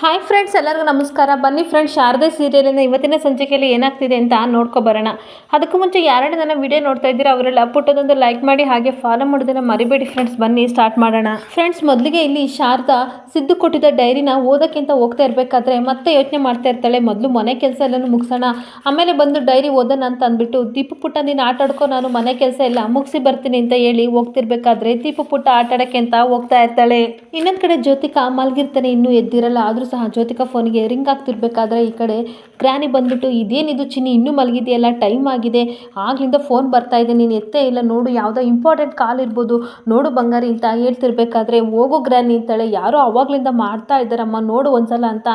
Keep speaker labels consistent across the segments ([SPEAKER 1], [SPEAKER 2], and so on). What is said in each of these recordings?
[SPEAKER 1] Hi friends ಎಲ್ಲರಿಗೂ ನಮಸ್ಕಾರ. ಬನ್ನಿ ಫ್ರೆಂಡ್ಸ್ ಶಾರದೆ ಸೀರಿಯಲಿಂದ ಇವತ್ತಿನ ಸಂಚಿಕೆಯಲ್ಲಿ ಏನಾಗ್ತಿದೆ ಅಂತ ನೋಡ್ಕೊ ಬರೋಣ. ಅದಕ್ಕೂ ಮುಂಚೆ ಯಾರೆಲ್ಲ ನನ್ನ ವಿಡಿಯೋ ನೋಡ್ತಾ ಇದ್ದೀರಾ, ಅವರೆಲ್ಲ ಪುಟ್ಟದೊಂದು ಲೈಕ್ ಮಾಡಿ ಹಾಗೆ ಫಾಲೋ ಮಾಡೋದನ್ನು ಮರಿಬೇಡಿ ಫ್ರೆಂಡ್ಸ್ ಬನ್ನಿ ಸ್ಟಾರ್ಟ್ ಮಾಡೋಣ. ಫ್ರೆಂಡ್ಸ್ ಮೊದಲಿಗೆ ಇಲ್ಲಿ ಶಾರದಾ ಸಿದ್ದು ಕೊಟ್ಟಿದ್ದ ಡೈರಿನ ಓದೋಕ್ಕಿಂತ ಹೋಗ್ತಾ ಇರಬೇಕಾದ್ರೆ ಮತ್ತೆ ಯೋಚನೆ ಮಾಡ್ತಾ ಇರ್ತಾಳೆ. ಮೊದಲು ಮನೆ ಕೆಲಸ ಎಲ್ಲನೂ ಮುಗಿಸೋಣ. ಆಮೇಲೆ ಬಂದು ಡೈರಿ ಓದೋಣ ಅಂತ ಅಂದ್ಬಿಟ್ಟು ದೀಪು ಪುಟ್ಟ, ನೀನು ಆಟ ಆಡ್ಕೊ, ನಾನು ಮನೆ ಕೆಲಸ ಎಲ್ಲ ಮುಗಿಸಿ ಬರ್ತೀನಿ ಅಂತ ಹೇಳಿ ಹೋಗ್ತಿರ್ಬೇಕಾದ್ರೆ ದೀಪು ಪುಟ್ಟ ಆಟ ಆಡೋಕ್ಕೆ ಅಂತ ಹೋಗ್ತಾ ಇರ್ತಾಳೆ. ಇನ್ನೊಂದು ಕಡೆ ಜ್ಯೋತಿಕಾ ಮಲಗಿರ್ತಾನೆ, ಇನ್ನೂ ಎದ್ದಿರಲ್ಲ. ಆದರೂ ಸಹ ಜ್ಯೋತಿಕ ಫೋನಿಗೆ ರಿಂಗ್ ಆಗ್ತಿರ್ಬೇಕಾದ್ರೆ ಈ ಕಡೆ ಗ್ರ್ಯಾನಿ ಬಂದ್ಬಿಟ್ಟು ಇದೇನಿದು ಚಿನ್ನಿ? ಇನ್ನೂ ಮಲಗಿದೆಯಲ್ಲ? ಟೈಮ್ ಆಗಿದೆ. ಆಗ್ಲಿಂದ ಫೋನ್ ಬರ್ತಾ ಇದೆ. ನೀನು ಎತ್ತೇ ಇಲ್ಲ. ನೋಡು, ಯಾವುದೋ ಇಂಪಾರ್ಟೆಂಟ್ ಕಾಲ್ ಇರ್ಬೋದು. ನೋಡು ಬಂಗಾರಿ ಅಂತ ಹೇಳ್ತಿರ್ಬೇಕಾದ್ರೆ ಹೋಗೋ ಗ್ರ್ಯಾನಿ ಅಂತಾಳೆ. ಯಾರೋ ಅವಾಗ್ಲಿಂದ ಮಾಡ್ತಾ ಇದ್ದಾರಮ್ಮ. ನೋಡು ಒಂದ್ಸಲ ಅಂತ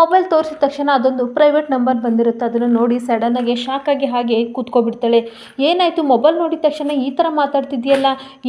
[SPEAKER 1] ಮೊಬೈಲ್ ತೋರಿಸಿದ ತಕ್ಷಣ ಅದೊಂದು ಪ್ರೈವೇಟ್ ನಂಬರ್ ಬಂದಿರುತ್ತೆ. ಅದನ್ನು ನೋಡಿ ಸಡನ್ನಾಗಿ ಆಗಿ ಹಾಗೆ ಕೂತ್ಕೊಬಿಡ್ತಾಳೆ. ಏನಾಯಿತು? ಮೊಬೈಲ್ ನೋಡಿದ ತಕ್ಷಣ ಈ ಥರ ಮಾತಾಡ್ತಿದ್ಯಲ್ಲ?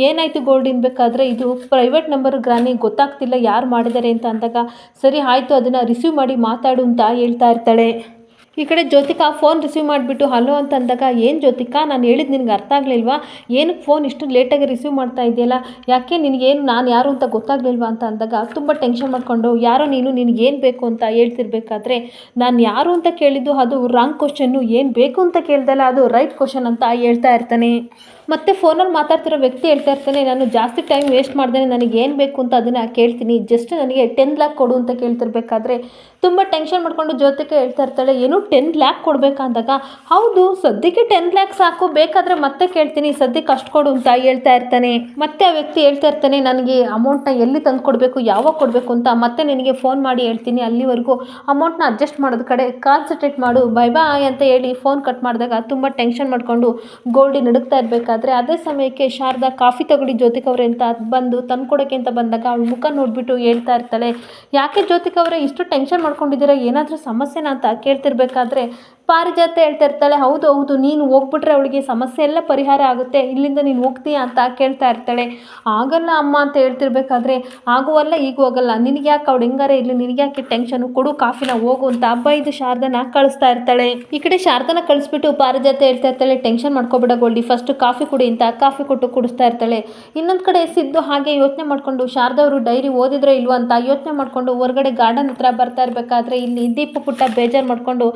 [SPEAKER 1] ಏನಾಯಿತು ಗೋಲ್ಡ್ ಬೇಕಾದರೆ ಇದು ಪ್ರೈವೇಟ್ ನಂಬರ್ ಗ್ರಾನಿ ಗೊತ್ತಾಗ್ತಿಲ್ಲ. ಯಾರು ಮಾಡಿದ್ದಾರೆ ಅಂತ ಅಂದಾಗ, ಸರಿ, ಆಯಿತು. ಅದನ್ನು ರಿಸೀವ್ ಮಾಡಿ ಮಾತಾಡು ಅಂತ ಹೇಳ್ತಾ ಇರ್ತಾಳೆ. ಈ ಕಡೆ ಜ್ಯೋತಿಕಾ ಫೋನ್ ರಿಸೀವ್ ಮಾಡಿಬಿಟ್ಟು ಹಲೋ ಅಂತ ಅಂದಾಗ, ಏನು ಜ್ಯೋತಿಕಾ, ನಾನು ಹೇಳಿದ್ದು ನಿನಗೆ ಅರ್ಥ ಆಗಲಿಲ್ವಾ? ಏನಕ್ಕೆ ಫೋನ್ ಇಷ್ಟು ಲೇಟಾಗಿ ರಿಸೀವ್ ಮಾಡ್ತಾ ಇದೆಯಲ್ಲ? ಯಾಕೆ ನಿನಗೇನು, ನಾನು ಯಾರು ಅಂತ ಗೊತ್ತಾಗಲಿಲ್ವಾ? ಅಂತ ಅಂದಾಗ, ತುಂಬ ಟೆನ್ಷನ್ ಮಾಡಿಕೊಂಡು, ಯಾರೋ ನೀನು, ನಿನಗೆ ಏನು ಬೇಕು ಅಂತ ಹೇಳ್ತಿರ್ಬೇಕಾದ್ರೆ, ನಾನು ಯಾರು ಅಂತ ಕೇಳಿದ್ದು ಅದು ರಾಂಗ್ ಕ್ವಶನ್ನು ಏನು ಬೇಕು ಅಂತ ಕೇಳ್ದಲ್ಲ, ಅದು ರೈಟ್ ಕ್ವಶನ್ ಅಂತ ಹೇಳ್ತಾ ಇರ್ತಾನೆ. ಮತ್ತು ಫೋನಲ್ಲಿ ಮಾತಾಡ್ತಿರೋ ವ್ಯಕ್ತಿ ಹೇಳ್ತಾ ಇರ್ತಾನೆ, ನಾನು ಜಾಸ್ತಿ ಟೈಮ್ ವೇಸ್ಟ್ ಮಾಡ್ದೇನೆ ನನಗೆ ಏನು ಬೇಕು ಅಂತ ಅದನ್ನು ಕೇಳ್ತೀನಿ. ಜಸ್ಟ್ ನನಗೆ ಟೆನ್ ಲ್ಯಾಕ್ ಕೊಡು ಅಂತ ಕೇಳ್ತಿರ್ಬೇಕಾದ್ರೆ ತುಂಬ ಟೆನ್ಷನ್ ಮಾಡ್ಕೊಂಡು ಜೊತೆಗೆ ಹೇಳ್ತಾ ಇರ್ತಾಳೆ, ಏನು ಟೆನ್ ಲ್ಯಾಕ್ ಕೊಡಬೇಕಂದಾಗ ಹೌದು, ಸದ್ಯಕ್ಕೆ ಟೆನ್ ಲ್ಯಾಕ್ ಸಾಕು, ಬೇಕಾದರೆ ಮತ್ತೆ ಕೇಳ್ತೀನಿ, ಸದ್ಯಕ್ಕೆ ಅಷ್ಟು ಕೊಡು ಅಂತ ಹೇಳ್ತಾ ಇರ್ತಾನೆ. ಮತ್ತೆ ಆ ವ್ಯಕ್ತಿ ಹೇಳ್ತಾ ಇರ್ತಾನೆ, ನನಗೆ ಅಮೌಂಟ್ನ ಎಲ್ಲಿ ತಂದು ಕೊಡಬೇಕು, ಯಾವಾಗ ಕೊಡಬೇಕು ಅಂತ ಮತ್ತೆ ನಿನಗೆ ಫೋನ್ ಮಾಡಿ ಹೇಳ್ತೀನಿ, ಅಲ್ಲಿವರೆಗೂ ಅಮೌಂಟ್ನ ಅಡ್ಜಸ್ಟ್ ಮಾಡೋದು ಕಡೆ ಕಾನ್ಸಂಟ್ರೇಟ್ ಮಾಡು ಬೈ ಬಾಯ್ ಅಂತ ಹೇಳಿ ಫೋನ್ ಕಟ್ ಮಾಡಿದಾಗ ತುಂಬ ಟೆನ್ಷನ್ ಮಾಡಿಕೊಂಡು ಗೋಲ್ಡಿ ನಡುಗ್ತಾ ಇರಬೇಕಾದ್ರೆ ಅದೇ ಸಮಯಕ್ಕೆ ಶಾರದಾ ಕಾಫಿ ತಗೊಳ್ಳಿ ಜ್ಯೋತಿಕ್ ಅವರೇ ಅಂತ ಬಂದು ತಂದ್ಕೊಡೋಕ್ಕೆ ಅಂತ ಬಂದಾಗ ಅವಳ ಮುಖ ನೋಡಿಬಿಟ್ಟು ಹೇಳ್ತಾ ಇರ್ತಾಳೆ, ಯಾಕೆ ಜ್ಯೋತಿಕ್ ಅವರೇ, ಇಷ್ಟು ಟೆನ್ಷನ್ ಮಾಡ್ಕೊಂಡಿದ್ದೀರಾ? ಏನಾದರೂ ಸಮಸ್ಯೆನಾ ಅಂತ ಕೇಳ್ತಿರ್ಬೇಕಾದ್ರೆ ಪಾರಿಜಾತ ಹೇಳ್ತಾ ಇರ್ತಾಳೆ ಹೌದು ಹೌದು, ನೀನು ಹೋಗ್ಬಿಟ್ರೆ ಅವಳಿಗೆ ಸಮಸ್ಯೆ ಎಲ್ಲ ಪರಿಹಾರ ಆಗುತ್ತೆ, ಇಲ್ಲಿಂದ ನೀನು ಹೋಗ್ತೀಯಾ ಅಂತ ಕೇಳ್ತಾ ಇರ್ತಾಳೆ. ಆಗಲ್ಲ ಅಮ್ಮ ಅಂತ ಹೇಳ್ತಿರ್ಬೇಕಾದ್ರೆ ಆಗುವಲ್ಲ ಈಗ ಹೋಗಲ್ಲ ನಿನಗೆ ಯಾಕೆ ಅವಳು ಹೆಂಗಾರೆ ಇಲ್ಲಿ ನಿನಗೆ ಯಾಕೆ ಟೆನ್ಷನು ಕೊಡು ಕಾಫಿನ, ಹೋಗು ಅಂತ ಹಬ್ಬ ಇದು ಶಾರದನ ಕಳಿಸ್ತಾ ಇರ್ತಾಳೆ. ಈ ಕಡೆ ಶಾರದನ ಕಳಿಸ್ಬಿಟ್ಟು ಪಾರಿಜಾತ ಹೇಳ್ತಾ ಇರ್ತಾಳೆ ಟೆನ್ಷನ್ ಮಾಡ್ಕೊಬೇಡ ಗೋಲ್ಡಿ ಫಸ್ಟ್ ಕಾಫಿ ಕುಡಿ ಅಂತ ಕಾಫಿ ಕೊಟ್ಟು ಕುಡಿಸ್ತಾ ಇರ್ತಾಳೆ. ಇನ್ನೊಂದು ಕಡೆ ಸಿದ್ದು ಹಾಗೆ ಯೋಚನೆ ಮಾಡಿಕೊಂಡು, ಶಾರದಾ ಅವರು ಡೈರಿ ಓದಿದ್ರೆ ಇಲ್ವ ಅಂತ ಯೋಚನೆ ಮಾಡಿಕೊಂಡು ಹೊರಗಡೆ ಗಾರ್ಡನ್ ಹತ್ರ ಬರ್ತಾ ಇರಬೇಕಾದ್ರೆ, ಇಲ್ಲಿ ದೀಪ ಪುಟ್ಟ ಬೇಜಾರು ಮಾಡಿಕೊಂಡು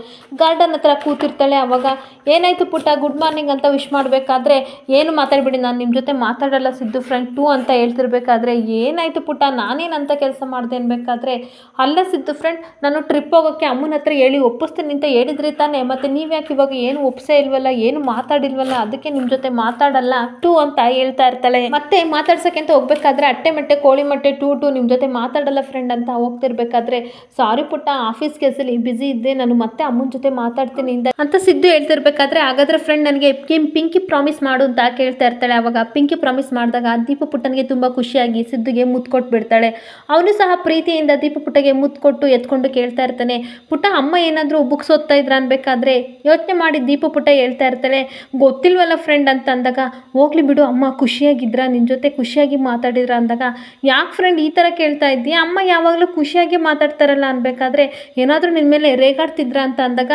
[SPEAKER 1] ಗಾರ್ಡನ್ ಹತ್ರ ಕೂತಿರ್ತಾಳೆ, ಅವಾಗ ಏನಾಯಿತು ಪುಟ್ಟ? ಗುಡ್ ಮಾರ್ನಿಂಗ್ ಅಂತ ವಿಶ್ ಮಾಡಬೇಕಾದ್ರೆ ಏನು ಮಾತಾಡ್ಬಿಡಿ, ನಾನು ನಿಮ್ಮ ಜೊತೆ ಮಾತಾಡಲ್ಲ ಸಿದ್ದು ಫ್ರೆಂಡ್ ಟೂ ಅಂತ ಹೇಳ್ತಿರ್ಬೇಕಾದ್ರೆ ಏನಾಯಿತು ಪುಟ್ಟ? ನಾನೇನಂತ ಕೆಲಸ ಮಾಡಿದೆ ಅನ್ಬೇಕಾದ್ರೆ, ಅಲ್ಲ ಸಿದ್ದು ಫ್ರೆಂಡ್ ನಾನು ಟ್ರಿಪ್ ಹೋಗೋಕ್ಕೆ ಅಮ್ಮನ ಹತ್ರ ಹೇಳಿ ಒಪ್ಪಿಸ್ತೀನಿ ಅಂತ ಹೇಳಿದ್ರಿ ತಾನೇ, ಮತ್ತು ನೀವು ಯಾಕೆ ಇವಾಗ ಏನು ಒಪ್ಸೇ ಇಲ್ವಲ್ಲ, ಏನು ಮಾತಾಡಿಲ್ವಲ್ಲ, ಅದಕ್ಕೆ ನಿಮ್ಮ ಜೊತೆ ಮಾತಾಡಲ್ಲ ಟೂ ಅಂತ ಹೇಳ್ತಾ ಇರ್ತಾಳೆ. ಮತ್ತೆ ಮಾತಾಡ್ಸೋಕೆ ಅಂತ ಹೋಗ್ಬೇಕಾದ್ರೆ ಅಟ್ಟೆ ಮಟ್ಟೆ, ಕೋಳಿ ಮಟ್ಟೆ, ಟೂ ಟು ನಿಮ್ಮ ಜೊತೆ ಮಾತಾಡಲ್ಲ ಫ್ರೆಂಡ್ ಅಂತ ಹೋಗ್ತಿರ್ಬೇಕಾದ್ರೆ ಸಾರಿ ಪುಟ್ಟ ಆಫೀಸ್ ಕೆಲಸಲ್ಲಿ ಬ್ಯುಸಿ ಇದ್ದೆ, ನಾನು ಮತ್ತೆ ಅಮ್ಮನ ಜೊತೆ ಮಾತಾಡ್ತೀನಿ. ಇಂದ ಅಂತ ಸಿದ್ದು ಹೇಳ್ತಿರ್ಬೇಕಾದ್ರೆ ಹಾಗಾದ್ರೆ ಫ್ರೆಂಡ್ ನನಗೆ ಪಿಂಕಿ ಪ್ರಾಮಿಸ್ ಮಾಡು ಅಂತ ಕೇಳ್ತಾ ಇರ್ತಾಳೆ ಅವಾಗ. ಪಿಂಕಿ ಪ್ರಾಮಿಸ್ ಮಾಡಿದಾಗ ದೀಪ ಪುಟ್ಟನಿಗೆ ತುಂಬ ಖುಷಿಯಾಗಿ ಸಿದ್ದುಗೆ ಮುದ್ದು ಕೊಟ್ಟು ಬಿಡ್ತಾಳೆ ಅವನು ಸಹ ಪ್ರೀತಿಯಿಂದ ದೀಪ ಪುಟ್ಟಗೆ ಕೊಟ್ಟು ಎತ್ಕೊಂಡು ಕೇಳ್ತಾ ಇರ್ತಾನೆ. ಪುಟ್ಟ, ಅಮ್ಮ ಏನಾದರೂ ಬುಕ್ಸ್ ಓದ್ತಾ ಇದ್ರ ಅನ್ಬೇಕಾದ್ರೆ ಯೋಚನೆ ಮಾಡಿ ದೀಪ ಪುಟ್ಟ ಹೇಳ್ತಾ ಇರ್ತಾಳೆ. ಗೊತ್ತಿಲ್ವಲ್ಲ ಫ್ರೆಂಡ್ ಅಂತ ಅಂದಾಗ, ಹೋಗ್ಲಿ ಬಿಡು, ಅಮ್ಮ ಖುಷಿಯಾಗಿದ್ರ ನಿನ್ನ ಜೊತೆ ಖುಷಿಯಾಗಿ ಮಾತಾಡಿದ್ರ ಅಂದಾಗ, ಯಾಕೆ ಫ್ರೆಂಡ್ ಈ ಥರ ಕೇಳ್ತಾ ಇದ್ದೀಯ? ಅಮ್ಮ ಯಾವಾಗಲೂ ಖುಷಿಯಾಗಿ ಮಾತಾಡ್ತಾರಲ್ಲ ಅನ್ಬೇಕಾದ್ರೆ ಏನಾದರೂ ನಿನ್ನ ಮೇಲೆ ರೇಗಾಡ್ತಿದ್ರ ಅಂತ ಅಂದಾಗ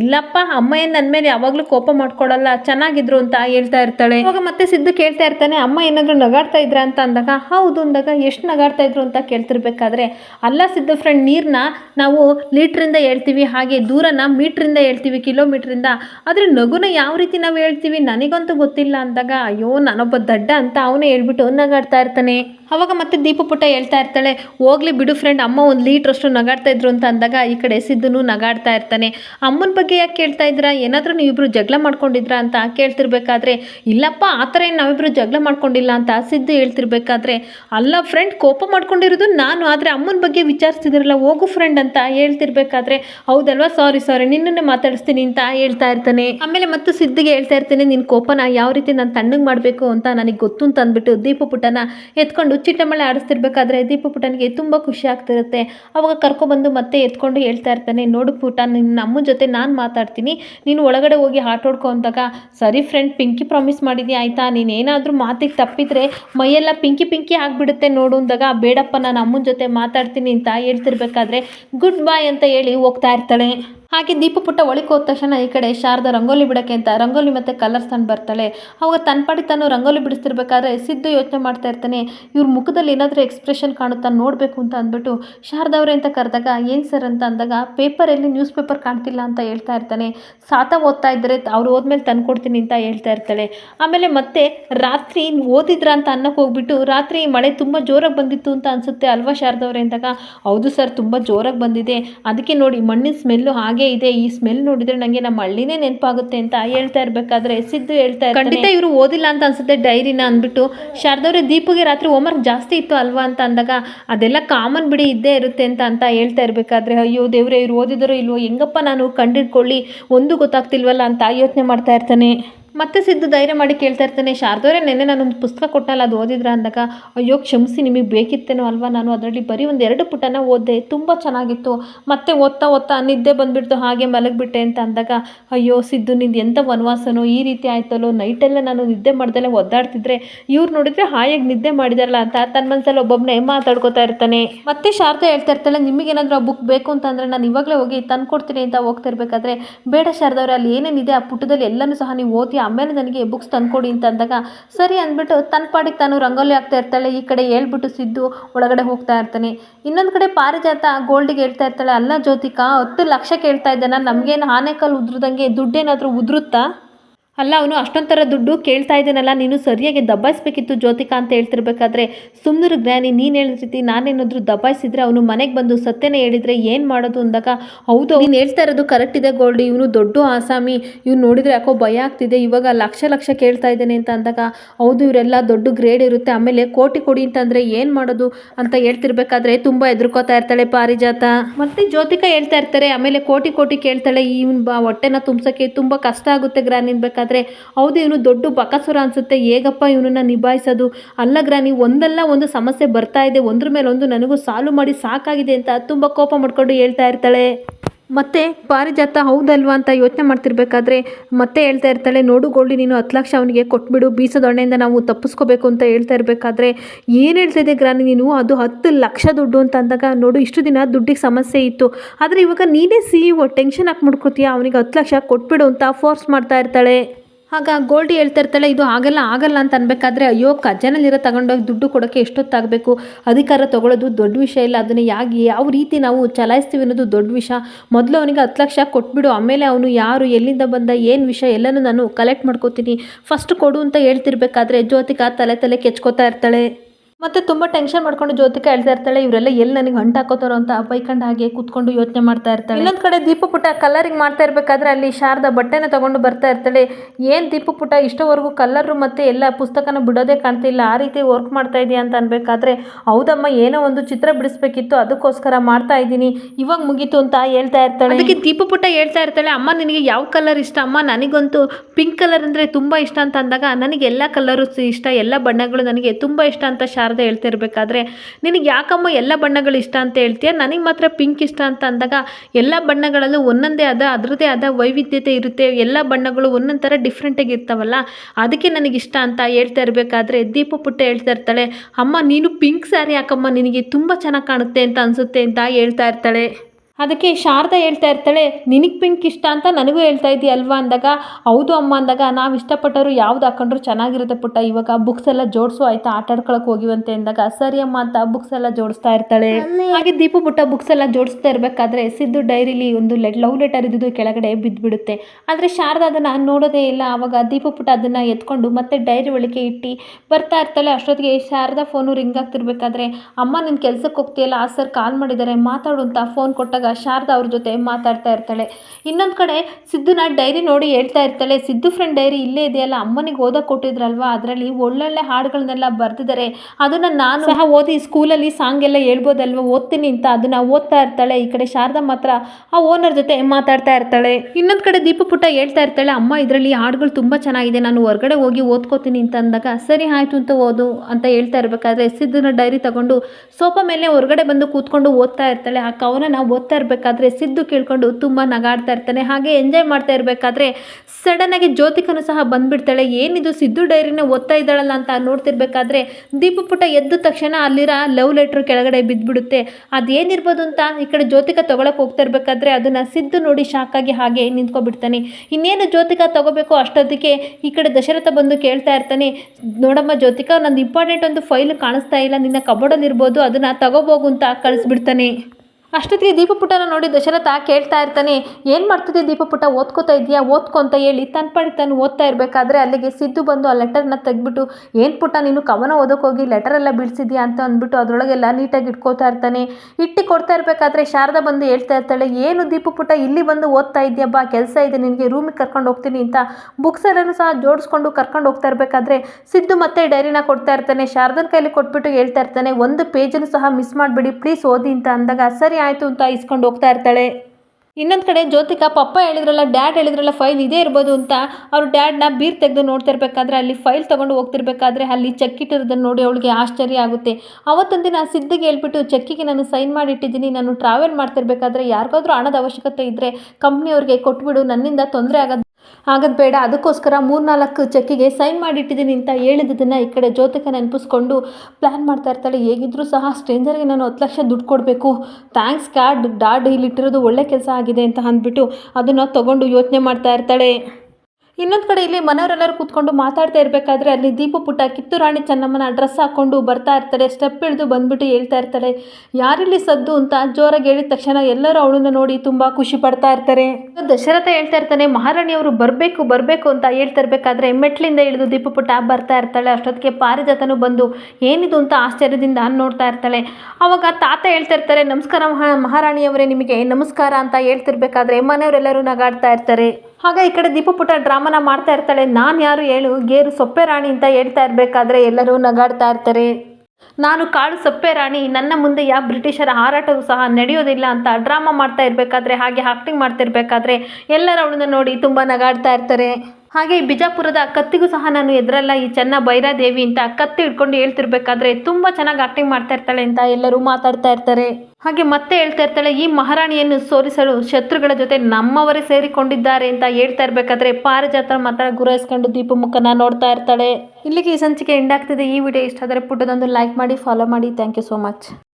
[SPEAKER 1] ಇಲ್ಲಪ್ಪ ಅಮ್ಮ ಏನು ನನ್ನ ಮೇಲೆ ಯಾವಾಗಲೂ ಕೋಪ ಮಾಡ್ಕೊಡಲ್ಲ ಚೆನ್ನಾಗಿದ್ರು ಅಂತ ಹೇಳ್ತಾ ಇರ್ತಾಳೆ. ಇವಾಗ ಮತ್ತೆ ಸಿದ್ದು ಕೇಳ್ತಾ ಇರ್ತಾನೆ, ಅಮ್ಮ ಏನಾದರೂ ನಗಾಡ್ತಾ ಇದ್ರ ಅಂತ ಅಂದಾಗ, ಹೌದು ಅಂದಾಗ ಎಷ್ಟು ನಗಾಡ್ತಾ ಇದ್ರು ಅಂತ ಕೇಳ್ತಿರ್ಬೇಕಾದ್ರೆ, ಅಲ್ಲ ಸಿದ್ದು ಫ್ರೆಂಡ್ ನೀರನ್ನ ನಾವು ಲೀಟ್ರಿಂದ ಹೇಳ್ತೀವಿ, ಹಾಗೆ ದೂರನ ಮೀಟ್ರಿಂದ ಹೇಳ್ತೀವಿ, ಕಿಲೋಮೀಟ್ರಿಂದ. ಆದರೆ ನಗುನ ಯಾವ ರೀತಿ ನಾವು ಹೇಳ್ತೀವಿ ನನಗಂತೂ ಗೊತ್ತಿಲ್ಲ ಅಂದಾಗ, ಅಯ್ಯೋ, ನಾನೊಬ್ಬ ದಡ್ಡ ಅಂತ ಅವನೇ ಹೇಳ್ಬಿಟ್ಟು ನಗಾಡ್ತಾ ಇರ್ತಾನೆ. ಅವಾಗ ಮತ್ತೆ ದೀಪ ಪುಟ್ಟ ಹೇಳ್ತಾ ಇರ್ತಾಳೆ, ಹೋಗ್ಲಿ ಬಿಡು ಫ್ರೆಂಡ್ ಅಮ್ಮ ಒಂದು ಲೀಟ್ರಷ್ಟು ನಗಾಡ್ತಾ ಇದ್ರು ಅಂತ ಅಂದಾಗ, ಈ ಕಡೆ ಸಿದ್ದುನು ನಗಾಡ್ತಾ ಇರ್ತಾನೆ. ಅಮ್ಮನ ಬಗ್ಗೆ ಯಾಕೆ ಕೇಳ್ತಾ ಇದ್ದೀರಾ? ಏನಾದರೂ ನೀವಿಬ್ರು ಜಗಳ ಮಾಡ್ಕೊಂಡಿದ್ರಾ ಅಂತ ಕೇಳ್ತಿರ್ಬೇಕಾದ್ರೆ, ಇಲ್ಲಪ್ಪ, ಆ ಥರ ಏನು ನಾವಿಬ್ಬರು ಜಗಳ ಮಾಡ್ಕೊಂಡಿಲ್ಲ ಅಂತ ಸಿದ್ದು ಹೇಳ್ತಿರ್ಬೇಕಾದ್ರೆ, ಅಲ್ಲ ಫ್ರೆಂಡ್ ಕೋಪ ಮಾಡ್ಕೊಂಡಿರೋದು ನಾನು, ಆದರೆ ಅಮ್ಮನ ಬಗ್ಗೆ ವಿಚಾರಿಸ್ತಿದ್ರಲ್ಲ, ಹೋಗು ಫ್ರೆಂಡ್ ಅಂತ ಹೇಳ್ತಿರ್ಬೇಕಾದ್ರೆ, ಹೌದಲ್ವಾ? ಸಾರಿ ಸಾರಿ ನಿನ್ನನ್ನೇ ಮಾತಾಡಿಸ್ತೀನಿ ಅಂತ ಹೇಳ್ತಾ ಇರ್ತಾನೆ. ಆಮೇಲೆ ಮತ್ತು ಸಿದ್ಧಿಗೆ ಹೇಳ್ತಾ ಇರ್ತೀನಿ ನಿನ್ನ ಕೋಪನ ಯಾವ ರೀತಿ ನಾನು ತಣ್ಣಗೆ ಮಾಡಬೇಕು ಅಂತ ನನಗೆ ಗೊತ್ತು ಅಂತ ಅಂದ್ಬಿಟ್ಟು ದೀಪ ಪುಟನ ಎತ್ಕೊಂಡು ಚಿಟ್ಟಮಳೆ ಆಡಿಸ್ತಿರ್ಬೇಕಾದ್ರೆ, ದೀಪ ಪುಟನಿಗೆ ತುಂಬ ಖುಷಿ ಆಗ್ತಿರುತ್ತೆ. ಅವಾಗ ಕರ್ಕೊಬಂದು ಮತ್ತೆ ಎತ್ಕೊಂಡು ಹೇಳ್ತಾ ಇರ್ತಾನೆ, ನೋಡು ಪುಟ ನಿನ್ನ ಅಮ್ಮನ ಜೊತೆ ನಾನು ಮಾತಾಡ್ತೀನಿ. ನೀನು ಒಳಗಡೆ ಹೋಗಿ ಆಟ ಆಡ್ಕೊ ಅಂದಾಗ, ಸರಿ ಫ್ರೆಂಡ್ ಪಿಂಕಿ ಪ್ರಾಮಿಸ್ ಮಾಡಿದ್ಯಾ ಆಯಿತಾ? ನೀನೇನಾದರೂ ಮಾತಿಗೆ ತಪ್ಪಿದ್ರೆ ಮೈಯೆಲ್ಲ ಪಿಂಕಿ ಪಿಂಕಿ ಆಗಿಬಿಡುತ್ತೆ ನೋಡು ಅಂದಾಗ, ಬೇಡಪ್ಪ, ನಾನು ಅಮ್ಮನ ಜೊತೆ ಮಾತಾಡ್ತೀನಿ ಅಂತ ಹೇಳ್ತಿರ್ಬೇಕಾದ್ರೆ, ಗುಡ್ ಬಾಯ್ ಅಂತ ಹೇಳಿ ಹೋಗ್ತಾ ಇರ್ತಾಳೆ. ಹಾಗೆ ದೀಪ ಪುಟ್ಟ ಒಳಿಕೋದ ತಕ್ಷಣ ಈ ಕಡೆ ಶಾರದಾ ರಂಗೋಲಿ ಬಿಡಕ್ಕೆ ಅಂತ ರಂಗೋಲಿ ಮತ್ತು ಕಲರ್ಸ್ ತಂದು ಬರ್ತಾಳೆ. ಅವಾಗ ತನ್ನ ಪಾಡಿ ತಾನು ರಂಗೋಲಿ ಬಿಡಿಸ್ತಿರ್ಬೇಕಾದ್ರೆ ಸಿದ್ದು ಯೋಚನೆ ಮಾಡ್ತಾ ಇರ್ತಾನೆ. ಇವ್ರ ಮುಖದಲ್ಲಿ ಏನಾದರೂ ಎಕ್ಸ್ಪ್ರೆಷನ್ ಕಾಣುತ್ತಾ ನೋಡಬೇಕು ಅಂತ ಅಂದ್ಬಿಟ್ಟು ಶಾರದಾ ಅವರೇ ಅಂತ ಕರೆದಾಗ, ಏನು ಸರ್ ಅಂತ ಅಂದಾಗ ಪೇಪರಲ್ಲಿ ನ್ಯೂಸ್ ಪೇಪರ್ ಕಾಣ್ತಿಲ್ಲ ಅಂತ ಹೇಳ್ತಾ ಇರ್ತಾನೆ. ಸಾತ ಓದ್ತಾ ಇದ್ದರೆ ಅವ್ರು ಹೋದ್ಮೇಲೆ ತಂದು ಕೊಡ್ತೀನಿ ಅಂತ ಹೇಳ್ತಾ ಇರ್ತಾಳೆ. ಆಮೇಲೆ ಮತ್ತೆ ರಾತ್ರಿ ಓದಿದ್ರ ಅಂತ ಅನ್ನಕ್ಕೆ ಹೋಗ್ಬಿಟ್ಟು, ರಾತ್ರಿ ಮಳೆ ತುಂಬ ಜೋರಾಗಿ ಬಂದಿತ್ತು ಅಂತ ಅನಿಸುತ್ತೆ ಅಲ್ವಾ ಶಾರದವ್ರೆ ಅಂದಾಗ, ಹೌದು ಸರ್ ತುಂಬ ಜೋರಾಗಿ ಬಂದಿದೆ. ಅದಕ್ಕೆ ನೋಡಿ ಮಣ್ಣಿನ ಸ್ಮೆಲ್ಲು ಹಾಗೆ ಇದೆ, ಈ ಸ್ಮೆಲ್ ನೋಡಿದ್ರೆ ನನಗೆ ನಮ್ಮ ಹಳ್ಳಿನೇ ನೆನಪಾಗುತ್ತೆ ಅಂತ ಹೇಳ್ತಾ ಇರ್ಬೇಕಾದ್ರೆ ಸಿದ್ದು ಹೇಳ್ತಾ ಖಂಡಿತ ಇವರು ಓದಿಲ್ಲ ಅಂತ ಅನ್ಸುತ್ತೆ ಡೈರಿನ ಅಂದ್ಬಿಟ್ಟು. ಶಾರದವ್ರೆ ದೀಪಿಗೆ ರಾತ್ರಿ ಹೋಮ್ವರ್ಕ್ ಜಾಸ್ತಿ ಇತ್ತು ಅಲ್ವಾ ಅಂತ ಅಂದಾಗ, ಅದೆಲ್ಲ ಕಾಮನ್ ಬಿಡಿ ಇದ್ದೇ ಇರುತ್ತೆ ಅಂತ ಅಂತ ಹೇಳ್ತಾ ಇರ್ಬೇಕಾದ್ರೆ, ಅಯ್ಯೋ ದೇವ್ರೆ, ಇವ್ರು ಓದಿದರೋ ಇಲ್ವೋ, ಹೆಂಗಪ್ಪ ನಾನು ಕಂಡಿಡ್ಕೊಳ್ಳಿ, ಒಂದು ಗೊತ್ತಾಗ್ತಿಲ್ವಲ್ಲ ಅಂತ ಯೋಚನೆ ಮಾಡ್ತಾ ಇರ್ತಾನೆ. ಮತ್ತೆ ಸಿದ್ದು ಧೈರ್ಯ ಮಾಡಿ ಕೇಳ್ತಾ ಇರ್ತಾನೆ ಶಾರದವ್ರೆ ನೆನ್ನೆ ನಾನೊಂದು ಪುಸ್ತಕ ಕೊಟ್ಟಲ್ಲ, ಅದು ಓದಿದ್ರ? ಅಂದಾಗ, ಅಯ್ಯೋ, ಕ್ಷಮಿಸಿ, ನಿಮಗೆ ಬೇಕಿತ್ತೇನೋ ಅಲ್ವಾ? ನಾನು ಅದರಲ್ಲಿ ಬರೀ ಒಂದು ಎರಡು ಪುಟನ ಓದಿದೆ, ತುಂಬ ಚೆನ್ನಾಗಿತ್ತು. ಮತ್ತೆ ಓದ್ತಾ ಓದ್ತಾ ನಿದ್ದೆ ಬಂದುಬಿಡ್ತು, ಹಾಗೆ ಮಲಗಿಬಿಟ್ಟೆ ಅಂತ ಅಂದಾಗ, ಅಯ್ಯೋ, ಸಿದ್ದು, ನಿಂದು ಎಂಥ ವನವಾಸನೋ? ಈ ರೀತಿ ಆಯ್ತಲ್ಲೋ? ನೈಟೆಲ್ಲ ನಾನು ನಿದ್ದೆ ಮಾಡ್ದಲ್ಲೇ ಒದ್ದಾಡ್ತಿದ್ರೆ, ಇವ್ರು ನೋಡಿದ್ರೆ ಹಾಯಾಗಿ ನಿದ್ದೆ ಮಾಡಿದಾರಲ್ಲ ಅಂತ ತನ್ನ ಮನಸ್ಸಲ್ಲಿ ಒಬ್ಬೊಬ್ಬನೇ ಮಾತಾಡ್ಕೋತಾ ಇರ್ತಾನೆ. ಮತ್ತೆ ಶಾರದಾ ಹೇಳ್ತಾ ಇರ್ತಾಳೆ, ನಿಮಗೇನಾದರೂ ಆ ಬುಕ್ ಬೇಕು ಅಂತಂದರೆ ನಾನು ಇವಾಗಲೇ ಹೋಗಿ ತಂದು ಕೊಡ್ತೀನಿ ಅಂತ ಹೋಗ್ತಿರ್ಬೇಕಾದ್ರೆ ಬೇಡ ಶಾರದವ್ರೆ ಅಲ್ಲಿ ಏನೇನಿದೆ ಆ ಪುಟದಲ್ಲಿ ಎಲ್ಲನೂ ಸಹ ನೀವು ಓದಿ ಆಮೇಲೆ ನನಗೆ ಬುಕ್ಸ್ ತಂದುಕೊಡಿ ಅಂತ ಅಂದಾಗ, ಸರಿ ಅಂದ್ಬಿಟ್ಟು ತನ್ನ ಪಾಡಿಗೆ ತಾನು ರಂಗೋಲಿ ಹಾಕ್ತಾ ಇರ್ತಾಳೆ, ಈ ಕಡೆ ಹೇಳ್ಬಿಟ್ಟು ಸಿದ್ದು ಒಳಗಡೆ ಹೋಗ್ತಾ ಇರ್ತಾನೆ. ಇನ್ನೊಂದು ಕಡೆ ಪಾರಿಜಾತ ಗೋಲ್ಡಿಗೆ ಹೇಳ್ತಾ ಇರ್ತಾಳೆ, ಅಲ್ಲ ಜ್ಯೋತಿಕಾ, ಹತ್ತು ಲಕ್ಷ ಕೇಳ್ತಾ ಇದ್ದಾನ? ನಮಗೇನು ಆನೆಕಲ್ಲು ಉದ್ರದಂಗೆ ದುಡ್ಡೇನಾದರೂ ಉದುರುತ್ತಾ? ಅಲ್ಲ, ಅವನು ಅಷ್ಟೊಂಥರ ಥರ ದುಡ್ಡು ಕೇಳ್ತಾ ಇದ್ದಾನಲ್ಲ, ನೀನು ಸರಿಯಾಗಿ ದಬ್ಬಾಯಿಸ್ಬೇಕಿತ್ತು ಜ್ಯೋತಿಕಾ ಅಂತ ಹೇಳ್ತಿರ್ಬೇಕಾದ್ರೆ ಸುಮ್ಮನೆ ಜ್ಞಾನಿ, ನೀನು ಹೇಳಿದ ರೀತಿ ನಾನೇನಾದರೂ ದಬ್ಬಾಯಿಸಿದ್ರೆ ಅವನು ಮನೆಗೆ ಬಂದು ಸತ್ಯನೇ ಹೇಳಿದರೆ ಏನು ಮಾಡೋದು ಅಂದಾಗ, ಹೌದು, ನೀನು ಹೇಳ್ತಾ ಇರೋದು ಕರೆಕ್ಟ್ ಇದೆ ಗೋಲ್ಡಿ, ಇವನು ದೊಡ್ಡ ಆಸಾಮಿ, ಇವ್ನು ನೋಡಿದರೆ ಯಾಕೋ ಭಯ ಆಗ್ತಿದೆ, ಇವಾಗ ಲಕ್ಷ ಲಕ್ಷ ಕೇಳ್ತಾ ಇದ್ದಾನೆ ಅಂತ ಅಂದಾಗ, ಹೌದು, ಇವರೆಲ್ಲ ದೊಡ್ಡ ಗ್ರೇಡ್ ಇರುತ್ತೆ, ಆಮೇಲೆ ಕೋಟಿ ಕೊಡಿ ಅಂತಂದರೆ ಏನು ಮಾಡೋದು ಅಂತ ಹೇಳ್ತಿರ್ಬೇಕಾದ್ರೆ ತುಂಬ ಎದುರ್ಕೋತಾ ಇರ್ತಾಳೆ ಪಾರಿಜಾತ. ಮತ್ತು ಜ್ಯೋತಿಕಾ ಹೇಳ್ತಾ ಇರ್ತಾರೆ, ಆಮೇಲೆ ಕೋಟಿ ಕೋಟಿ ಕೇಳ್ತಾಳೆ, ಇವನು ಬಾ ಹೊಟ್ಟೆನ ತುಂಬ್ಸೋಕ್ಕೆ ತುಂಬ ಕಷ್ಟ ಆಗುತ್ತೆ ಗ್ರಾನಿನ್ ಬೇಕಾದ್ರೆ. ಹೌದು, ಇವನು ದೊಡ್ಡ ಬಕಸುರ ಅನಿಸುತ್ತೆ. ಹೇಗಪ್ಪ ಇವನನ್ನು ನಿಭಾಯಿಸೋದು? ಅಲ್ಲ ಗ್ರಾನಿ, ಒಂದಲ್ಲ ಒಂದು ಸಮಸ್ಯೆ ಬರ್ತಾ ಇದೆ. ಒಂದ್ರ ಮೇಲೆ ಒಂದು ನನಗೂ ಸಾಲು ಮಾಡಿ ಸಾಕಾಗಿದೆ ಅಂತ ತುಂಬ ಕೋಪ ಮಾಡಿಕೊಂಡು ಹೇಳ್ತಾ ಇರ್ತಾಳೆ. ಮತ್ತೆ ಪಾರಿಜಾತ ಹೌದಲ್ವಾ ಅಂತ ಯೋಚನೆ ಮಾಡ್ತಿರ್ಬೇಕಾದ್ರೆ ಮತ್ತೆ ಹೇಳ್ತಾ ಇರ್ತಾಳೆ, ನೋಡು ಗೋಲ್ಡಿ, ನೀನು ಹತ್ತು ಲಕ್ಷ ಅವನಿಗೆ ಕೊಟ್ಬಿಡು. ಬೀಸದೊಣ್ಣೆಯಿಂದ ನಾವು ತಪ್ಪಿಸ್ಕೋಬೇಕು ಅಂತ ಹೇಳ್ತಾ ಇರಬೇಕಾದ್ರೆ ಏನು ಹೇಳ್ತಾ ಇದೆ ಗ್ರಾನಿ ನೀನು? ಅದು ಹತ್ತು ಲಕ್ಷ ದುಡ್ಡು ಅಂತ ಅಂದಾಗ, ನೋಡು, ಇಷ್ಟು ದಿನ ದುಡ್ಡಿಗೆ ಸಮಸ್ಯೆ ಇತ್ತು. ಆದರೆ ಇವಾಗ ನೀನೇ ಸಿ ಇ ಟೆನ್ಷನ್ ಹಾಕಿ ಮಾಡ್ಕೋತೀಯ? ಅವನಿಗೆ ಹತ್ತು ಲಕ್ಷ ಕೊಟ್ಬಿಡು ಅಂತ ಫೋರ್ಸ್ ಮಾಡ್ತಾ ಇರ್ತಾಳೆ. ಆಗ ಗೋಲ್ಡಿ ಹೇಳ್ತಾ ಇರ್ತಾಳೆ, ಇದು ಆಗಲ್ಲ ಆಗಲ್ಲ ಅಂತ ಅನ್ಬೇಕಾದ್ರೆ, ಅಯ್ಯೋ ಖಜಾನಲ್ಲಿರೋ ತಗೊಂಡೋಗಿ ದುಡ್ಡು ಕೊಡೋಕ್ಕೆ ಎಷ್ಟೊತ್ತಾಗಬೇಕು? ಅಧಿಕಾರ ತಗೊಳ್ಳೋದು ದೊಡ್ಡ ವಿಷಯ ಇಲ್ಲ, ಅದನ್ನು ಯಾಕೆ ಯಾವ ರೀತಿ ನಾವು ಚಲಾಯಿಸ್ತೀವಿ ಅನ್ನೋದು ದೊಡ್ಡ ವಿಷಯ. ಮೊದಲು ಅವನಿಗೆ ಹತ್ತು ಲಕ್ಷ ಕೊಟ್ಬಿಡು, ಆಮೇಲೆ ಅವನು ಯಾರು, ಎಲ್ಲಿಂದ ಬಂದ, ಏನು ವಿಷಯ, ಎಲ್ಲನೂ ನಾನು ಕಲೆಕ್ಟ್ ಮಾಡ್ಕೋತೀನಿ. ಫಸ್ಟ್ ಕೊಡು ಅಂತ ಹೇಳ್ತಿರ್ಬೇಕಾದ್ರೆ, ಜ್ಯೋತಿಕಾ ತಲೆ ತಲೆ ಕೆಚ್ಕೋತಾ ಇರ್ತಾಳೆ. ಮತ್ತೆ ತುಂಬ ಟೆನ್ಷನ್ ಮಾಡ್ಕೊಂಡು ಜ್ಯೋತಿಕ ಹೇಳ್ತಾ ಇರ್ತಾಳೆ ಇವರೆಲ್ಲ ಎಲ್ಲಿ ನನಗೆ ಹಂಟ್ ಹಾಕೋತಾರೋ ಅಂತ ಬೈಕಂಡು ಹಾಗೆ ಕೂತ್ಕೊಂಡು ಯೋಚನೆ ಮಾಡ್ತಾ ಇರ್ತಾಳೆ. ಇನ್ನೊಂದು ಕಡೆ ದೀಪ ಪುಟ ಕಲರಿಂಗ್ ಮಾಡ್ತಾ ಇರಬೇಕಾದ್ರೆ ಅಲ್ಲಿ ಶಾರದ ಬಟ್ಟೆನ ತಗೊಂಡು ಬರ್ತಾ ಇರ್ತಾಳೆ. ಏನು ದೀಪ ಪುಟ ಇಷ್ಟವರೆಗೂ ಕಲರು ಮತ್ತು ಎಲ್ಲ ಪುಸ್ತಕನ ಬಿಡೋದೇ ಕಾಣ್ತಿಲ್ಲ ಆ ರೀತಿ ವರ್ಕ್ ಮಾಡ್ತಾ ಇದೆಯಾ ಅಂತ ಅನ್ಬೇಕಾದ್ರೆ ಹೌದಮ್ಮ ಏನೋ ಒಂದು ಚಿತ್ರ ಬಿಡಿಸ್ಬೇಕಿತ್ತು ಅದಕ್ಕೋಸ್ಕರ ಮಾಡ್ತಾ ಇದ್ದೀನಿ. ಇವಾಗ ಮುಗೀತು ಅಂತ ಹೇಳ್ತಾ ಇರ್ತಾಳೆ. ಅದಕ್ಕೆ ದೀಪ ಪುಟ ಹೇಳ್ತಾ ಇರ್ತಾಳೆ ಅಮ್ಮ ನಿನಗೆ ಯಾವ ಕಲರ್ ಇಷ್ಟ? ಅಮ್ಮ ನನಗಂತೂ ಪಿಂಕ್ ಕಲರ್ ಅಂದರೆ ತುಂಬ ಇಷ್ಟ ಅಂತ ಅಂದಾಗ ನನಗೆ ಎಲ್ಲ ಕಲರು ಇಷ್ಟ ಎಲ್ಲ ಬಣ್ಣಗಳು ನನಗೆ ತುಂಬ ಇಷ್ಟ ಅಂತ ಶಾರದಾ ಹೇಳ್ತಾ ಇರಬೇಕಾದ್ರೆ ನಿನಗೆ ಯಾಕಮ್ಮ ಎಲ್ಲ ಬಣ್ಣಗಳು ಇಷ್ಟ ಅಂತ ಹೇಳ್ತೀಯ? ನನಗೆ ಮಾತ್ರ ಪಿಂಕ್ ಇಷ್ಟ ಅಂತ ಅಂದಾಗ, ಎಲ್ಲ ಬಣ್ಣಗಳಲ್ಲೂ ಒಂದೊಂದೇ ಆದ, ಅದರದ್ದೇ ಆದ ವೈವಿಧ್ಯತೆ ಇರುತ್ತೆ. ಎಲ್ಲ ಬಣ್ಣಗಳು ಒಂದೊಂದು ಥರ ಡಿಫ್ರೆಂಟಾಗಿ ಇರ್ತಾವಲ್ಲ, ಅದಕ್ಕೆ ನನಗೆ ಇಷ್ಟ ಅಂತ ಹೇಳ್ತಾ ಇರಬೇಕಾದ್ರೆ, ದೀಪ ಪುಟ್ಟ ಹೇಳ್ತಾ ಇರ್ತಾಳೆ, ಅಮ್ಮ, ನೀನು ಪಿಂಕ್ ಸ್ಯಾರಿ ಹಾಕಮ್ಮ ನಿನಗೆ ತುಂಬ ಚೆನ್ನಾಗಿ ಕಾಣುತ್ತೆ ಅಂತ ಅನಿಸುತ್ತೆ ಅಂತ ಹೇಳ್ತಾ ಇರ್ತಾಳೆ. ಅದಕ್ಕೆ ಶಾರದಾ ಹೇಳ್ತಾ ಇರ್ತಾಳೆ ನಿನಗೆ ಪಿಂಕ್ ಇಷ್ಟ ಅಂತ ನನಗೂ ಹೇಳ್ತಾ ಅಲ್ವಾ? ಅಂದಾಗ ಹೌದು ಅಮ್ಮ ಅಂದಾಗ ನಾವು ಇಷ್ಟಪಟ್ಟವರು ಯಾವ್ದು ಹಾಕೊಂಡ್ರು ಚೆನ್ನಾಗಿರುತ್ತೆ ಪುಟ್ಟ. ಇವಾಗ ಬುಕ್ಸ್ ಎಲ್ಲ ಜೋಡಿಸು ಆಯ್ತಾ? ಆಟ ಆಡ್ಕೊಳಕ್ ಹೋಗಿವಂತೆ. ಅಂದಾಗ ಸರಿ ಅಮ್ಮ ಅಂತ ಬುಕ್ಸ್ ಎಲ್ಲ ಜೋಡಿಸ್ತಾ ಇರ್ತಾಳೆ. ಹಾಗೆ ದೀಪು ಪುಟ್ಟ ಬುಕ್ಸ್ ಎಲ್ಲ ಜೋಡಿಸ್ತಾ ಇರಬೇಕಾದ್ರೆ ಸಿದ್ದು ಡೈರಿಲಿ ಒಂದು ಲೆಟ್ ಲವ್ ಲೆಟರ್ ಇದ್ದಿದ್ದು ಕೆಳಗಡೆ ಬಿದ್ದುಬಿಡುತ್ತೆ ಆದರೆ ಶಾರದಾ ಅದನ್ನು ನೋಡೋದೇ ಇಲ್ಲ. ಆವಾಗ ದೀಪು ಪುಟ್ಟ ಅದನ್ನು ಎತ್ಕೊಂಡು ಮತ್ತೆ ಡೈರಿ ಒಳಗೆ ಇಟ್ಟು ಬರ್ತಾ ಇರ್ತಾಳೆ. ಅಷ್ಟೊತ್ತಿಗೆ ಶಾರದಾ ಫೋನು ರಿಂಗ್ ಆಗ್ತಿರ್ಬೇಕಾದ್ರೆ ಅಮ್ಮ ನಿನ್ನ ಕೆಲಸಕ್ಕೆ ಹೋಗ್ತೀಯಲ್ಲ? ಆ ಸರ್ ಕಾಲ್ ಮಾಡಿದ್ದಾರೆ. ಮಾತಾಡು ಅಂತ ಫೋನ್ ಕೊಟ್ಟಾಗ ಶಾರದಾ ಅವ್ರ ಜೊತೆ ಮಾತಾಡ್ತಾ ಇರ್ತಾಳೆ. ಇನ್ನೊಂದು ಕಡೆ ಸಿದ್ದುನ ಡೈರಿ ನೋಡಿ ಹೇಳ್ತಾ ಇರ್ತಾಳೆ. ಸಿದ್ದು ಫ್ರೆಂಡ್ ಡೈರಿ ಇಲ್ಲೇ ಇದೆಯಲ್ಲ, ಅಮ್ಮನಿಗೆ ಓದಕ್ಕೆ ಕೊಟ್ಟಿದ್ರಲ್ವಾ? ಅದರಲ್ಲಿ ಒಳ್ಳೊಳ್ಳೆ ಹಾಡುಗಳನ್ನೆಲ್ಲ ಬರೆದಿದ್ದಾರೆ ಅದನ್ನು ನಾನು ಸಹ ಓದಿ ಸ್ಕೂಲಲ್ಲಿ ಸಾಂಗ್ ಎಲ್ಲ ಹೇಳ್ಬೋದಲ್ವ? ಓದ್ತೀನಿ ಅಂತ ಅದನ್ನು ಓದ್ತಾ ಇರ್ತಾಳೆ. ಈ ಕಡೆ ಶಾರದಾ ಮಾತ್ರ ಆ ಓನರ್ ಜೊತೆ ಮಾತಾಡ್ತಾ ಇರ್ತಾಳೆ. ಇನ್ನೊಂದು ಕಡೆ ದೀಪ ಪುಟ್ಟ ಹೇಳ್ತಾ ಇರ್ತಾಳೆ, ಅಮ್ಮ, ಇದರಲ್ಲಿ ಹಾಡುಗಳು ತುಂಬ ಚೆನ್ನಾಗಿದೆ. ನಾನು ಹೊರಗಡೆ ಹೋಗಿ ಓದ್ಕೋತೀನಿ ಅಂತ ಅಂದಾಗ, ಸರಿ ಆಯಿತು ಅಂತ ಓದು ಅಂತ ಹೇಳ್ತಾ ಇರಬೇಕಾದ್ರೆ ಸಿದ್ದನ ಡೈರಿ ತಗೊಂಡು ಸೋಫಾ ಮೇಲೆ ಹೊರಗಡೆ ಬಂದು ಕೂತ್ಕೊಂಡು ಓದ್ತಾ ಇರ್ತಾಳೆ. ಆ ಕವನ ಓದ್ತಾ ಇರಬೇಕಾದ್ರೆ ಸಿದ್ದು ಕೇಳ್ಕೊಂಡು ತುಂಬ ನಗಾಡ್ತಾ ಇರ್ತಾನೆ, ಹಾಗೆ ಎಂಜಾಯ್ ಮಾಡ್ತಾ ಇರಬೇಕಾದ್ರೆ ಆಗಿ ಜ್ಯೋತಿಕನು ಸಹ ಬಂದ್ಬಿಡ್ತಾಳೆ. ಏನಿದು ಸಿದ್ದು ಡೈರಿನ ಓದ್ತಾ ಇದ್ದಾಳಲ್ಲ ಅಂತ ನೋಡ್ತಿರ್ಬೇಕಾದ್ರೆ ದೀಪ ಪುಟ ಎದ್ದ ತಕ್ಷಣ ಅಲ್ಲಿರೋ ಲವ್ ಲೆಟ್ರ್ ಕೆಳಗಡೆ ಬಿದ್ದುಬಿಡುತ್ತೆ. ಅದೇನಿರ್ಬೋದು ಅಂತ ಈ ಕಡೆ ಜ್ಯೋತಿಕ ತೊಗೊಳಕ್ಕೆ ಹೋಗ್ತಾ ಇರಬೇಕಾದ್ರೆ ಅದನ್ನು ಸಿದ್ದು ನೋಡಿ ಶಾಕಾಗಿ ಹಾಗೆ ನಿಂತ್ಕೊಬಿಡ್ತಾನೆ ಇನ್ನೇನು ಜ್ಯೋತಿಕ ತಗೋಬೇಕು ಅಷ್ಟೊತ್ತಿಗೆ ಈ ಕಡೆ ದಶರಥ ಬಂದು ಕೇಳ್ತಾ ಇರ್ತಾನೆ, ನೋಡಮ್ಮ ಜ್ಯೋತಿಕ ನಂದು ಇಂಪಾರ್ಟೆಂಟ್ ಒಂದು ಫೈಲ್ ಕಾಣಿಸ್ತಾ ಇಲ್ಲ, ನಿನ್ನ ಕಬೋರ್ಡಲ್ಲಿ ಇರ್ಬೋದು ಅದನ್ನು ತಗೋಬೋಗು ಅಂತ ಕಳಿಸ್ಬಿಡ್ತಾನೆ. ಅಷ್ಟೊತ್ತಿಗೆ ದೀಪಪುಟನ ನೋಡಿ ದಶರಥ ಕೇಳ್ತಾ ಇರ್ತಾನೆ, ಏನು ಮಾಡ್ತಿದ್ದೆ ದೀಪಪುಟ ಓದ್ಕೋತಾ ಇದೆಯಾ ಓದ್ಕೊ ಅಂತ ಹೇಳಿ ತನ್ನ ಪಡಿ ತಾನು ಓದ್ತಾ ಇರಬೇಕಾದ್ರೆ ಅಲ್ಲಿಗೆ ಸಿದ್ದು ಬಂದು ಆ ಲೆಟರ್ನ ತೆಗ್ಬಿಟ್ಟು ಏನು ಪುಟ ನೀನು ಕವನ ಓದೋಕ್ಕೋಗಿ ಲೆಟರ್ ಎಲ್ಲ ಬಿಡಿಸಿದ್ಯಾ ಅಂತ ಅಂದ್ಬಿಟ್ಟು ಅದರೊಳಗೆಲ್ಲ ನೀಟಾಗಿ ಇಟ್ಕೋತಾ ಇರ್ತಾನೆ. ಇಟ್ಟು ಕೊಡ್ತಾ ಇರಬೇಕಾದ್ರೆ ಶಾರದಾ ಬಂದು ಹೇಳ್ತಾ ಇರ್ತಾಳೆ, ಏನು ದೀಪಪುಟ ಇಲ್ಲಿ ಬಂದು ಓದ್ತಾ ಇದೆಯಾ ಬಾ, ಕೆಲಸ ಇದೆ, ನಿನಗೆ ರೂಮಿಗೆ ಕರ್ಕೊಂಡು ಹೋಗ್ತೀನಿ ಅಂತ. ಬುಕ್ಸ್ ಎಲ್ಲನೂ ಸಹ ಜೋಡಿಸ್ಕೊಂಡು ಕರ್ಕೊಂಡು ಹೋಗ್ತಾ ಇರಬೇಕಾದ್ರೆ ಸಿದ್ದು ಮತ್ತೆ ಡೈರಿನ ಕೊಡ್ತಾ ಇರ್ತಾನೆ. ಶಾರದನ ಕೈಲಿ ಕೊಟ್ಬಿಟ್ಟು ಹೇಳ್ತಾ ಇರ್ತಾನೆ, ಒಂದು ಪೇಜನ್ನು ಸಹ ಮಿಸ್ ಮಾಡಬೇಡಿ, ಪ್ಲೀಸ್ ಓದಿ ಅಂತ ಅಂದಾಗ, ಸರಿ ಆಯಿತು ಅಂತ ಇಸ್ಕೊಂಡು ಹೋಗ್ತಾ ಇರ್ತಾಳೆ. ಇನ್ನೊಂದು ಕಡೆ ಜ್ಯೋತಿಕಾ ಪಪ್ಪ ಹೇಳಿದ್ರಲ್ಲ, ಡ್ಯಾಡ್ ಹೇಳಿದ್ರಲ್ಲ, ಫೈಲ್ ಇದೇ ಇರ್ಬೋದು ಅಂತ. ಅವ್ರ ಡ್ಯಾಡ್ನ ಬೀರ್ ತೆಗೆದು ನೋಡ್ತಿರ್ಬೇಕಾದ್ರೆ ಅಲ್ಲಿ ಫೈಲ್ ತೊಗೊಂಡು ಹೋಗ್ತಿರ್ಬೇಕಾದ್ರೆ ಅಲ್ಲಿ ಚೆಕ್ ಇಟ್ಟಿರೋದನ್ನು ನೋಡಿ ಅವಳಿಗೆ ಆಶ್ಚರ್ಯ ಆಗುತ್ತೆ. ಅವತ್ತೊಂದು ದಿನ ಸಿದ್ಧಿಗೆ ಹೇಳ್ಬಿಟ್ಟು, ಚೆಕ್ಕಿಗೆ ನಾನು ಸೈನ್ ಮಾಡಿಟ್ಟಿದ್ದೀನಿ, ನಾನು ಟ್ರಾವೆಲ್ ಮಾಡ್ತಿರ್ಬೇಕಾದ್ರೆ ಯಾರಿಗಾದ್ರೂ ಹಣದ ಅವಶ್ಯಕತೆ ಇದ್ದರೆ ಕಂಪ್ನಿಯವ್ರಿಗೆ ಕೊಟ್ಬಿಡು, ನನ್ನಿಂದ ತೊಂದರೆ ಆಗೋದು ಆಗೋದು ಬೇಡ, ಅದಕ್ಕೋಸ್ಕರ ಮೂರ್ನಾಲ್ಕು ಚೆಕ್ಕಿಗೆ ಸೈನ್ ಮಾಡಿಟ್ಟಿದ್ದೀನಿ ಅಂತ ಹೇಳಿದ್ದನ್ನು ಈ ಕಡೆ ಜ್ಯೋತಿಕ ನೆನಪಿಸ್ಕೊಂಡು ಪ್ಲ್ಯಾನ್ ಮಾಡ್ತಾ ಇರ್ತಾಳೆ. ಹೇಗಿದ್ರು ಸಹ ಸ್ಟ್ರೇಂಜರ್ಗೆ ನಾನು ಹತ್ತು ಲಕ್ಷ ದುಡ್ಡು ಕೊಡಬೇಕು. ಥ್ಯಾಂಕ್ಸ್ ಕ್ಯಾಡ್ ಡಾಡ್ ಇಲ್ಲಿಟ್ಟಿರೋದು ಒಳ್ಳೆ ಕೆಲಸ ಆಗಿದೆ ಅಂತ ಅಂದ್ಬಿಟ್ಟು ಅದನ್ನು ತೊಗೊಂಡು ಯೋಚನೆ ಮಾಡ್ತಾ ಇರ್ತಾಳೆ. ಇನ್ನೊಂದು ಕಡೆ ಇಲ್ಲಿ ಮನೆಯವರೆಲ್ಲರೂ ಕೂತ್ಕೊಂಡು ಮಾತಾಡ್ತಾ ಇರಬೇಕಾದ್ರೆ ಅಲ್ಲಿ ದೀಪು ಪುಟ್ಟ ಕಿತ್ತೂರಾಣಿ ಚೆನ್ನಮ್ಮನ ಡ್ರೆಸ್ ಹಾಕ್ಕೊಂಡು ಬರ್ತಾ ಇರ್ತಾರೆ ಸ್ಟೆಪ್ ಇಳಿದು ಬಂದ್ಬಿಟ್ಟು ಹೇಳ್ತಾ ಇರ್ತಾರೆ. ಯಾರಿಲ್ಲಿ ಸದ್ದು ಅಂತ ಜೋರಾಗಿ ಹೇಳಿದ ತಕ್ಷಣ ಎಲ್ಲರೂ ಅವಳನ್ನ ನೋಡಿ ತುಂಬ ಖುಷಿ ಪಡ್ತಾ ಇರ್ತಾರೆ. ದಶರಥ ಹೇಳ್ತಾ ಇರ್ತಾನೆ ಮಹಾರಾಣಿಯವರು ಬರಬೇಕು ಬರಬೇಕು ಅಂತ ಹೇಳ್ತಾ ಇರಬೇಕಾದ್ರೆ ಮೆಟ್ಲಿಂದ ಇಳಿದು ದೀಪು ಪುಟ್ಟ ಬರ್ತಾ ಇರ್ತಾಳೆ. ಅಷ್ಟೊತ್ತಿಗೆ ಪಾರಿಜಾತನು ಬಂದು, ಏನಿದು ಅಂತ ಆಶ್ಚರ್ಯದಿಂದ ನೋಡ್ತಾ ಇರ್ತಾಳೆ. ಅವಾಗ ತಾತ ಹೇಳ್ತಾ ಇರ್ತಾರೆ, ನಮಸ್ಕಾರ ಮಹಾ ಮಹಾರಾಣಿಯವರೇ ನಿಮಗೆ ನಮಸ್ಕಾರ ಅಂತ ಹೇಳ್ತಿರ್ಬೇಕಾದ್ರೆ ಮನೆಯವರೆಲ್ಲರೂ ನಗಾಡ್ತಾ ಇರ್ತಾರೆ. ಆಗ ಈ ಕಡೆ ದೀಪಪುಟ ಡ್ರಾಮಾನ ಮಾಡ್ತಾ ಇರ್ತಾಳೆ. ನಾನು ಯಾರು ಹೇಳು. ಗೇರು ಸೊಪ್ಪೆ ರಾಣಿ ಅಂತ ಹೇಳ್ತಾ ಇರಬೇಕಾದ್ರೆ ಎಲ್ಲರೂ ನಗಾಡ್ತಾ ಇರ್ತಾರೆ. ನಾನು ಕಾಳು ಸೊಪ್ಪೆ ರಾಣಿ. ನನ್ನ ಮುಂದೆ ಯಾವ ಬ್ರಿಟಿಷರ ಹಾರಾಟವೂ ಸಹ ನಡೆಯೋದಿಲ್ಲ ಅಂತ ಡ್ರಾಮಾ ಮಾಡ್ತಾ ಇರಬೇಕಾದ್ರೆ, ಹಾಗೆ ಆಕ್ಟಿಂಗ್ ಮಾಡ್ತಿರ್ಬೇಕಾದ್ರೆ ಎಲ್ಲರೂ ಅವಳನ್ನ ನೋಡಿ ತುಂಬ ನಗಾಡ್ತಾ ಇರ್ತಾರೆ. ಹಾಗೆ ಬಿಜಾಪುರದ ಕತ್ತಿಗೂ ಸಹ ನಾನು ಎದುರಲ್ಲ ಈ ಚೆನ್ನ ಭೈರಾದೇವಿ ಅಂತ ಕತ್ತಿ ಹಿಡ್ಕೊಂಡು ಹೇಳ್ತಿರ್ಬೇಕಾದ್ರೆ ತುಂಬಾ ಚೆನ್ನಾಗಿ ಆಕ್ಟಿಂಗ್ ಮಾಡ್ತಾ ಇರ್ತಾಳೆ ಅಂತ ಎಲ್ಲರೂ ಮಾತಾಡ್ತಾ ಇರ್ತಾರೆ. ಹಾಗೆ ಮತ್ತೆ ಹೇಳ್ತಾ ಇರ್ತಾಳೆ, ಈ ಮಹಾರಾಣಿಯನ್ನು ಸೋಲಿಸಲು ಶತ್ರುಗಳ ಜೊತೆ ನಮ್ಮವರೇ ಸೇರಿಕೊಂಡಿದ್ದಾರೆ ಅಂತ ಹೇಳ್ತಾ ಇರ್ಬೇಕಾದ್ರೆ ಪಾರಿಜಾತ ಮಾತ್ರ ಗುರಾಯಿಸ್ಕೊಂಡು ದೀಪ ಮುಖನ ನೋಡ್ತಾ ಇರ್ತಾಳೆ. ಇಲ್ಲಿಗೆ ಈ ಸಂಚಿಕೆ ಎಂಡ್ ಆಗ್ತಿದೆ. ಈ ವಿಡಿಯೋ ಇಷ್ಟ ಆದರೆ ಪುಟ್ಟದೊಂದು ಲೈಕ್ ಮಾಡಿ ಫಾಲೋ ಮಾಡಿ. Thank you so much